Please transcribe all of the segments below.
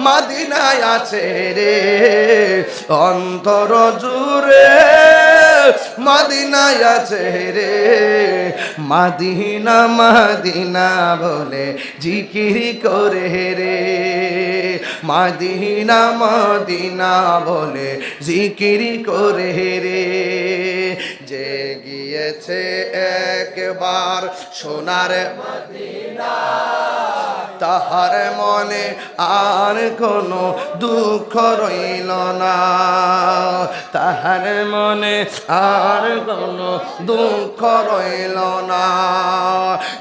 মাদিনায় আছে রে। অন্তর জুড়ে মাদিনায় আছে রে। মাদিনা মাদিনা বলে জিকিরি করে রে। মাদিনা মাদিনা বলে জিকিরি করে রে। যে গিয়েছে একবার সোনার তাহার মনে আর কোনো দুঃখ রইল না। তাহার মনে আর কোনো দুঃখ রইল না।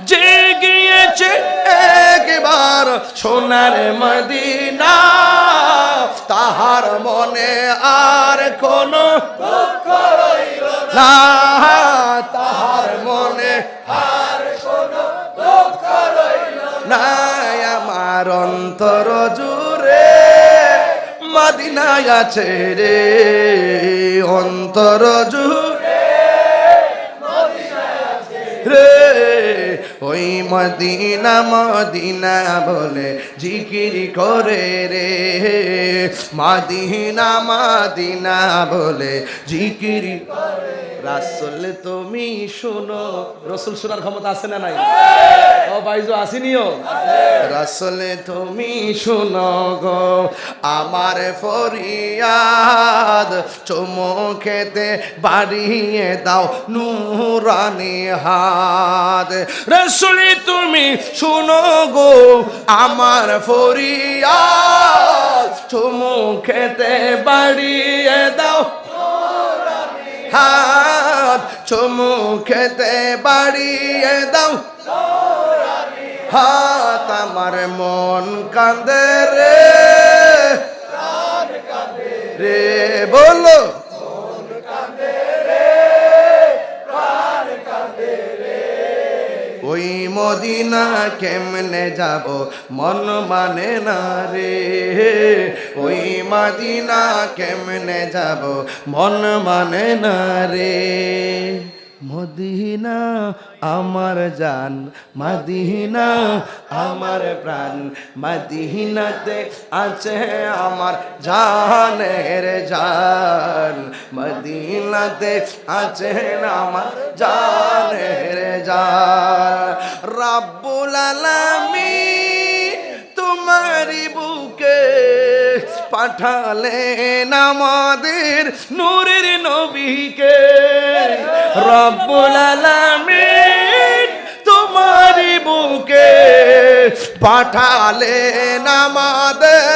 যে গিয়েছে একবার সোনার মদিনা। তাহার মনে আর কোনো দুঃখ রইল না। আমার অন্তর জুড়ে মাদিনায় আছে রে। অন্তর জুড়ে ওই মদিনা মদিনা বলে জিকিরি করে রে। মাদিনা মাদিনা বলে জিকিরি রাসল, তুমি শোনো। রসুল শোনার ক্ষমতা আছে না নাই? ও বাইজো আসিনিও? রাসলে, তুমি শোনো গো। আমার ফরিয়াদ চুমো খেতে বাড়িয়ে দাও নুরানি হাত। রসলে তুমি শুনো গো, আমার ফরিয়াদ চুমো খেতে বাড়িয়ে দাও। হাত চুমু খেতে বাড়িয়ে দাও। হাত আমার মন কান্দে রে। রে বলো ওই মদিনা কেমনে যাব? মন মানে না রে। ওই মদিনা কেমনে যাব? মন মানে না রে। মদিনা আমার জান, মাদিনা আমার প্রাণ, মাদিনাতে আছে আমার জানের জান, মদিনাতে আছে আমার জানের জান। রাব্বুল আলামিন তোমারি পাঠালেন আমাদের নূরের নবীকে। রব্বুল আলামিন তোমারি বুকে পাঠালেন আমাদের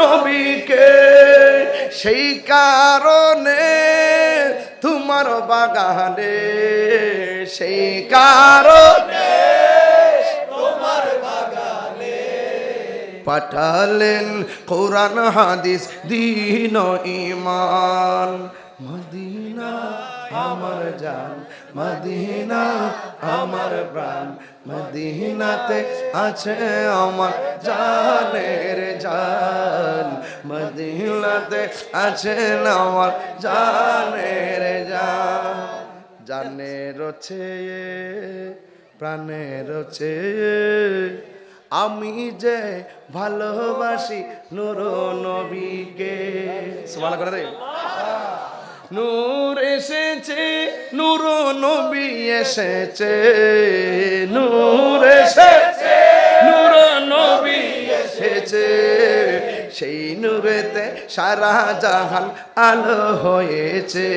নবীকে। সেই কারণে তোমার বাগানে, সেই কারণে পাঠালেন কোরআন, হাদিস, দিন ইমান মদিনা আমার জান, মদিনা আমার প্রাণ। মদিনাতে আছে আমার জানের জান। মদিনাতে আছে আমার জানের জান। জানের চেয়ে, প্রাণের চেয়ে আমি যে ভালোবাসি নূর নবীকে। সমান করে নূর এসেছে, নূর নবী এসেছে। নূর এসেছে, নূর নবী এসেছে। সেই নূরেতে সারা জাহান আলো হয়েছে।